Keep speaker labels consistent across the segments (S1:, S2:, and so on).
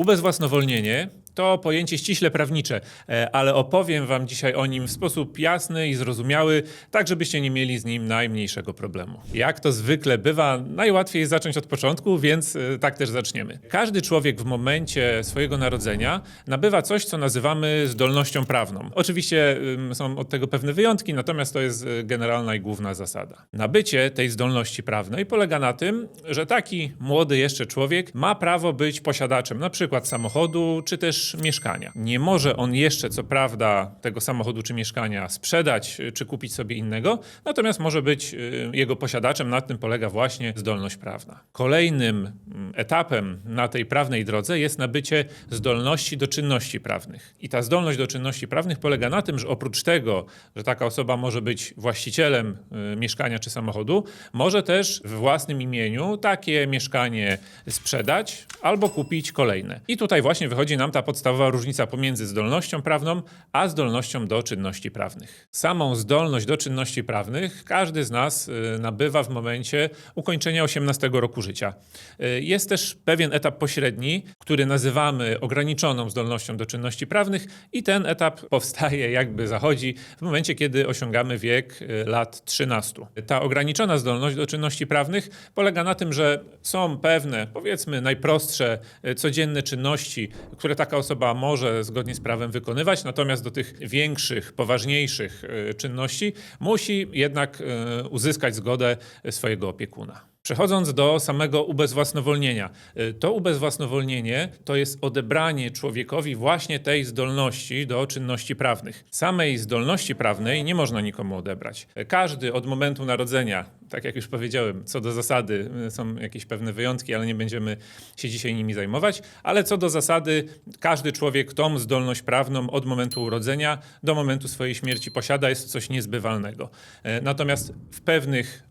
S1: Ubezwłasnowolnienie to pojęcie ściśle prawnicze, e, ale opowiem Wam dzisiaj o nim w sposób jasny i zrozumiały, tak żebyście nie mieli z nim najmniejszego problemu. Jak to zwykle bywa, najłatwiej jest zacząć od początku, więc e, tak też zaczniemy. Każdy człowiek w momencie swojego narodzenia nabywa coś, co nazywamy zdolnością prawną. Oczywiście są od tego pewne wyjątki, natomiast to jest e, generalna i główna zasada. Nabycie tej zdolności prawnej polega na tym, że taki młody jeszcze człowiek ma prawo być posiadaczem na przykład samochodu czy też mieszkania. Nie może on jeszcze, co prawda, tego samochodu czy mieszkania sprzedać y, czy kupić sobie innego, natomiast może być y, jego posiadaczem. Na tym polega właśnie zdolność prawna. Kolejnym mm, etapem na tej prawnej drodze jest nabycie zdolności do czynności prawnych. I ta zdolność do czynności prawnych polega na tym, że oprócz tego, że taka osoba może być właścicielem y, mieszkania czy samochodu, może też w własnym imieniu takie mieszkanie sprzedać albo kupić kolejne. I tutaj właśnie wychodzi nam ta podstawowa różnica pomiędzy zdolnością prawną a zdolnością do czynności prawnych. Samą zdolność do czynności prawnych każdy z nas y, nabywa w momencie ukończenia 18 roku życia. Y, Jest też pewien etap pośredni, który nazywamy ograniczoną zdolnością do czynności prawnych i ten etap powstaje, jakby zachodzi w momencie, kiedy osiągamy wiek y, lat 13. Ta ograniczona zdolność do czynności prawnych polega na tym, że są pewne, powiedzmy najprostsze, codzienne czynności, które taka osoba może zgodnie z prawem wykonywać, natomiast do tych większych, poważniejszych y, czynności musi jednak y, uzyskać zgodę swojego opiekuna. Przechodząc do samego ubezwłasnowolnienia. Y, To ubezwłasnowolnienie to jest odebranie człowiekowi właśnie tej zdolności do czynności prawnych. Samej zdolności prawnej nie można nikomu odebrać. Każdy od momentu narodzenia, tak jak już powiedziałem, co do zasady y, są jakieś pewne wyjątki, ale nie będziemy się dzisiaj nimi zajmować, ale co do zasady każdy człowiek tą zdolność prawną od momentu urodzenia do momentu swojej śmierci posiada, jest coś niezbywalnego. Natomiast w pewnych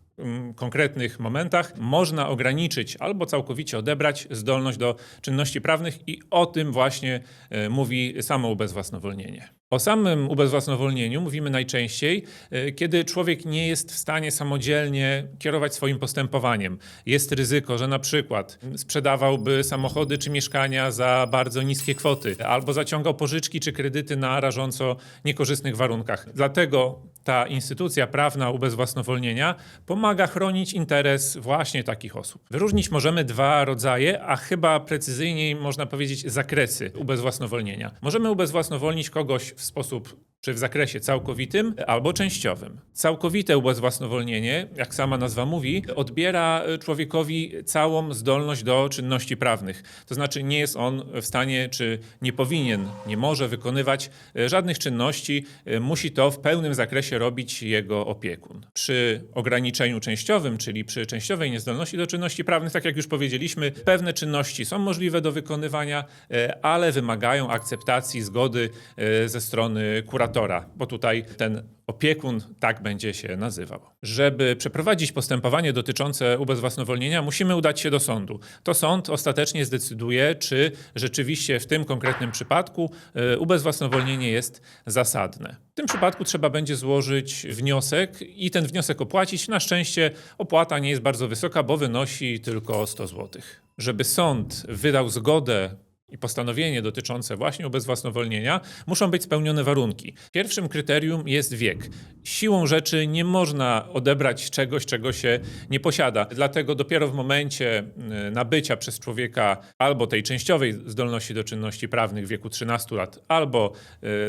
S1: konkretnych momentach można ograniczyć albo całkowicie odebrać zdolność do czynności prawnych i o tym właśnie e, mówi samo ubezwłasnowolnienie. O samym ubezwłasnowolnieniu mówimy najczęściej, e, kiedy człowiek nie jest w stanie samodzielnie kierować swoim postępowaniem. Jest ryzyko, że na przykład sprzedawałby samochody czy mieszkania za bardzo niskie kwoty, albo zaciągał pożyczki czy kredyty na rażąco niekorzystnych warunkach. Dlatego ta instytucja prawna ubezwłasnowolnienia pomaga chronić interes właśnie takich osób. Wyróżnić możemy dwa rodzaje, a chyba precyzyjniej można powiedzieć zakresy ubezwłasnowolnienia. Możemy ubezwłasnowolnić kogoś w sposób czy w zakresie całkowitym albo częściowym. Całkowite ubezwłasnowolnienie, jak sama nazwa mówi, odbiera y, człowiekowi całą zdolność do czynności prawnych. To znaczy nie jest on w stanie, czy nie powinien, nie może wykonywać y, żadnych czynności, y, musi to w pełnym zakresie robić jego opiekun. Przy ograniczeniu częściowym, czyli przy częściowej niezdolności do czynności prawnych, tak jak już powiedzieliśmy, pewne czynności są możliwe do wykonywania, ale wymagają akceptacji, zgody ze strony kuratora, bo tutaj ten opiekun tak będzie się nazywał. Żeby przeprowadzić postępowanie dotyczące ubezwłasnowolnienia, musimy udać się do sądu. To sąd ostatecznie zdecyduje, czy rzeczywiście w tym konkretnym przypadku y, ubezwłasnowolnienie jest zasadne. W tym przypadku trzeba będzie złożyć wniosek i ten wniosek opłacić. Na szczęście opłata nie jest bardzo wysoka, bo wynosi tylko 100 zł. Żeby sąd wydał zgodę i postanowienie dotyczące właśnie ubezwłasnowolnienia, muszą być spełnione warunki. Pierwszym kryterium jest wiek. Siłą rzeczy nie można odebrać czegoś, czego się nie posiada. Dlatego dopiero w momencie y, nabycia przez człowieka albo tej częściowej zdolności do czynności prawnych w wieku 13 lat, albo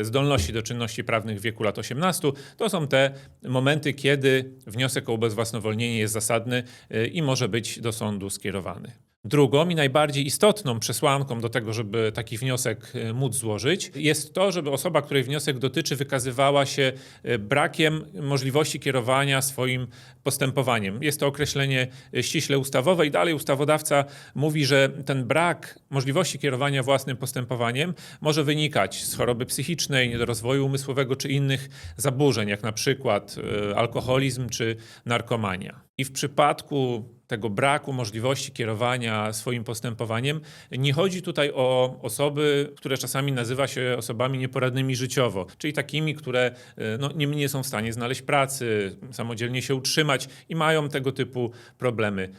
S1: y, zdolności do czynności prawnych w wieku lat 18, to są te momenty, kiedy wniosek o ubezwłasnowolnienie jest zasadny y, i może być do sądu skierowany. Drugą i najbardziej istotną przesłanką do tego, żeby taki wniosek e, móc złożyć, jest to, żeby osoba, której wniosek dotyczy, wykazywała się e, brakiem możliwości kierowania swoim postępowaniem. Jest to określenie e, ściśle ustawowe i dalej ustawodawca mówi, że ten brak możliwości kierowania własnym postępowaniem może wynikać z choroby psychicznej, niedorozwoju umysłowego czy innych zaburzeń, jak na przykład alkoholizm czy narkomania. I w przypadku tego braku możliwości kierowania swoim postępowaniem. Nie chodzi tutaj o osoby, które czasami nazywa się osobami nieporadnymi życiowo, czyli takimi, które e, no, nie, nie są w stanie znaleźć pracy, samodzielnie się utrzymać i mają tego typu problemy.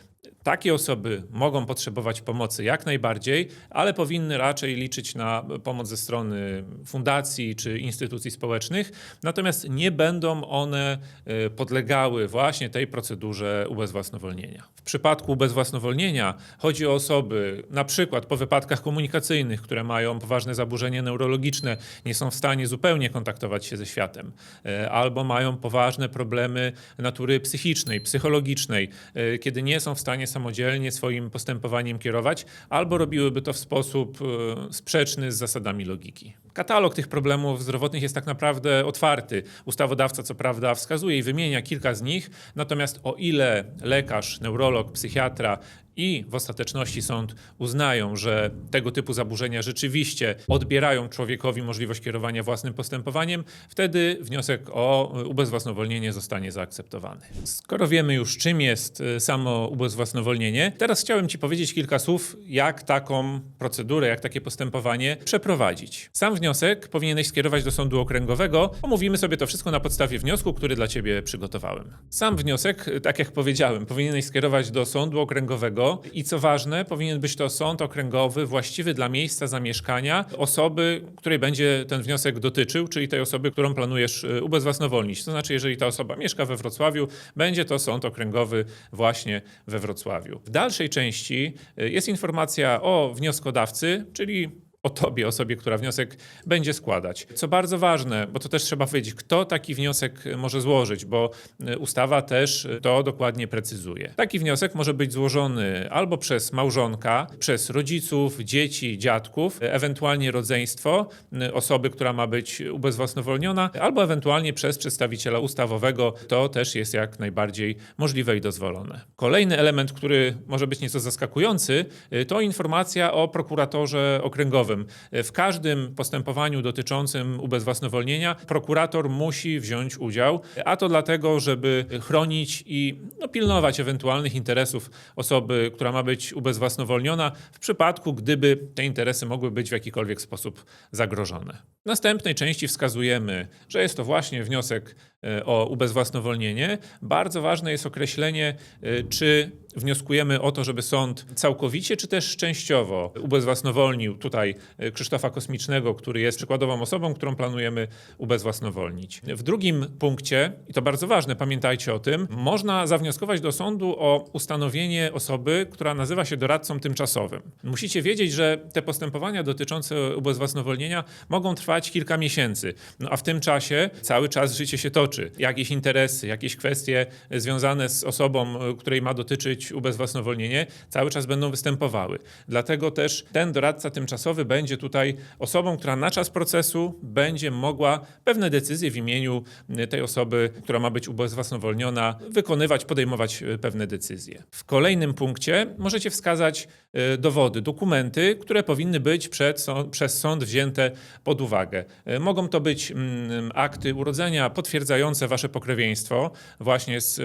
S1: Takie osoby mogą potrzebować pomocy jak najbardziej, ale powinny raczej liczyć na pomoc ze strony fundacji czy instytucji społecznych, natomiast nie będą one e, podlegały właśnie tej procedurze ubezwłasnowolnienia. W przypadku ubezwłasnowolnienia chodzi o osoby na przykład po wypadkach komunikacyjnych, które mają poważne zaburzenia neurologiczne, nie są w stanie zupełnie kontaktować się ze światem, e, albo mają poważne problemy natury psychicznej, psychologicznej, e, kiedy nie są w stanie samodzielnie swoim postępowaniem kierować, albo robiłyby to w sposób e, sprzeczny z zasadami logiki. Katalog tych problemów zdrowotnych jest tak naprawdę otwarty. Ustawodawca, co prawda, wskazuje i wymienia kilka z nich, natomiast o ile lekarz, neurolog, psychiatra i w ostateczności sąd uznają, że tego typu zaburzenia rzeczywiście odbierają człowiekowi możliwość kierowania własnym postępowaniem, wtedy wniosek o ubezwłasnowolnienie zostanie zaakceptowany. Skoro wiemy już, czym jest y, samo ubezwłasnowolnienie, teraz chciałem Ci powiedzieć kilka słów, jak taką procedurę, jak takie postępowanie przeprowadzić. Sam wniosek powinieneś skierować do sądu okręgowego. Omówimy sobie to wszystko na podstawie wniosku, który dla Ciebie przygotowałem. Sam wniosek, tak jak powiedziałem, powinieneś skierować do sądu okręgowego i co ważne, powinien być to sąd okręgowy właściwy dla miejsca zamieszkania osoby, której będzie ten wniosek dotyczył, czyli tej osoby, którą planujesz y, ubezwłasnowolnić. To znaczy, jeżeli ta osoba mieszka we Wrocławiu, będzie to sąd okręgowy właśnie we Wrocławiu. W dalszej części y, jest informacja o wnioskodawcy, czyli o tobie, osobie, która wniosek będzie składać. Co bardzo ważne, bo to też trzeba wiedzieć, kto taki wniosek może złożyć, bo y, ustawa też to dokładnie precyzuje. Taki wniosek może być złożony albo przez małżonka, przez rodziców, dzieci, dziadków, ewentualnie rodzeństwo osoby, która ma być ubezwłasnowolniona, albo ewentualnie przez przedstawiciela ustawowego. To też jest jak najbardziej możliwe i dozwolone. Kolejny element, który może być nieco zaskakujący, to informacja o prokuratorze okręgowym. W każdym postępowaniu dotyczącym ubezwłasnowolnienia prokurator musi wziąć udział, a to dlatego, żeby chronić i no, pilnować ewentualnych interesów osoby, która ma być ubezwłasnowolniona, w przypadku, gdyby te interesy mogły być w jakikolwiek sposób zagrożone. W następnej części wskazujemy, że jest to właśnie wniosek e, o ubezwłasnowolnienie. Bardzo ważne jest określenie, e, czy wnioskujemy o to, żeby sąd całkowicie, czy też częściowo ubezwłasnowolnił tutaj e, Krzysztofa Kosmicznego, który jest przykładową osobą, którą planujemy ubezwłasnowolnić. W drugim punkcie, i to bardzo ważne, pamiętajcie o tym, można zawnioskować do sądu o ustanowienie osoby, która nazywa się doradcą tymczasowym. Musicie wiedzieć, że te postępowania dotyczące ubezwłasnowolnienia mogą trwać kilka miesięcy, no a w tym czasie cały czas życie się toczy. Jakieś interesy, jakieś kwestie związane z osobą, której ma dotyczyć ubezwłasnowolnienie, cały czas będą występowały. Dlatego też ten doradca tymczasowy będzie tutaj osobą, która na czas procesu będzie mogła pewne decyzje w imieniu tej osoby, która ma być ubezwłasnowolniona, wykonywać, podejmować e, pewne decyzje. W kolejnym punkcie możecie wskazać e, dowody, dokumenty, które powinny być przed, przez sąd wzięte pod uwagę. E, mogą to być mm, akty urodzenia potwierdzające wasze pokrewieństwo właśnie z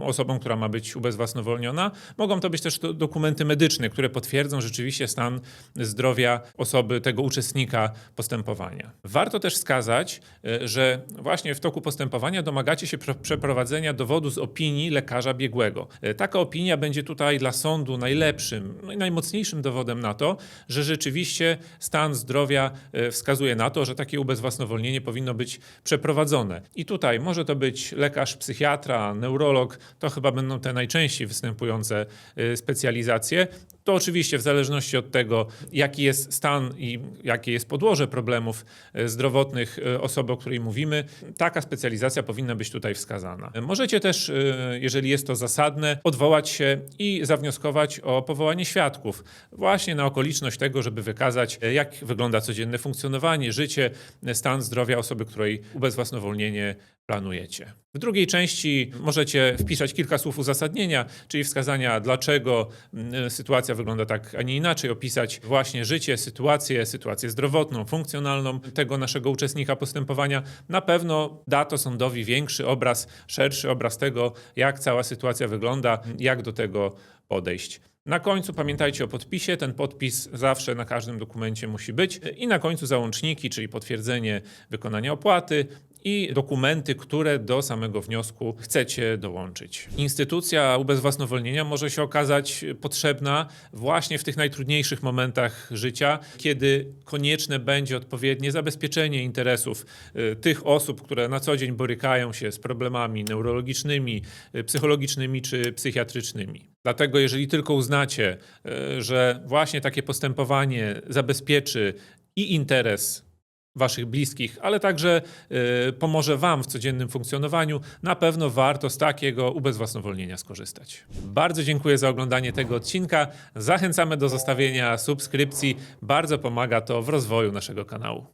S1: osobą, która ma być ubezwłasnowolniona, Mogą to być też dokumenty medyczne, które potwierdzą rzeczywiście stan zdrowia osoby, tego uczestnika postępowania. Warto też wskazać, e, że właśnie w toku postępowania domagacie się przeprowadzenia dowodu z opinii lekarza biegłego. E, taka opinia będzie tutaj dla sądu najlepszym no i najmocniejszym dowodem na to, że rzeczywiście stan zdrowia wskazuje na to, że takie ubezwłasnowolnienie powinno być przeprowadzone. I tutaj może to być lekarz psychiatra, neurolog, to chyba będą te najczęściej występujące występujące y, specjalizacje. To oczywiście w zależności od tego, jaki jest stan i jakie jest podłoże problemów y, zdrowotnych y, osoby, o której mówimy, taka specjalizacja powinna być tutaj wskazana. Możecie też, jeżeli jest to zasadne, odwołać się i zawnioskować o powołanie świadków, właśnie na okoliczność tego, żeby wykazać, jak wygląda codzienne funkcjonowanie, życie, stan zdrowia osoby, której ubezwłasnowolnienie planujecie. W drugiej części możecie wpisać kilka słów uzasadnienia, czyli wskazania, dlaczego mm, sytuacja wygląda tak, a nie inaczej, opisać właśnie życie, sytuację, sytuację zdrowotną, funkcjonalną tego naszego uczestnika postępowania. Na pewno da to sądowi większy obraz, szerszy obraz tego, jak cała sytuacja wygląda, jak do tego podejść. Na końcu pamiętajcie o podpisie. Ten podpis zawsze na każdym dokumencie musi być. I na końcu załączniki, czyli potwierdzenie wykonania opłaty i dokumenty, które do samego wniosku chcecie dołączyć. Instytucja ubezwłasnowolnienia może się okazać potrzebna właśnie w tych najtrudniejszych momentach życia, kiedy konieczne będzie odpowiednie zabezpieczenie interesów y, tych osób, które na co dzień borykają się z problemami neurologicznymi, y, psychologicznymi czy psychiatrycznymi. Dlatego, jeżeli tylko uznacie, y, że właśnie takie postępowanie zabezpieczy i interes waszych bliskich, ale także y, pomoże wam w codziennym funkcjonowaniu, na pewno warto z takiego ubezwłasnowolnienia skorzystać. Bardzo dziękuję za oglądanie tego odcinka. Zachęcamy do zostawienia subskrypcji. Bardzo pomaga to w rozwoju naszego kanału.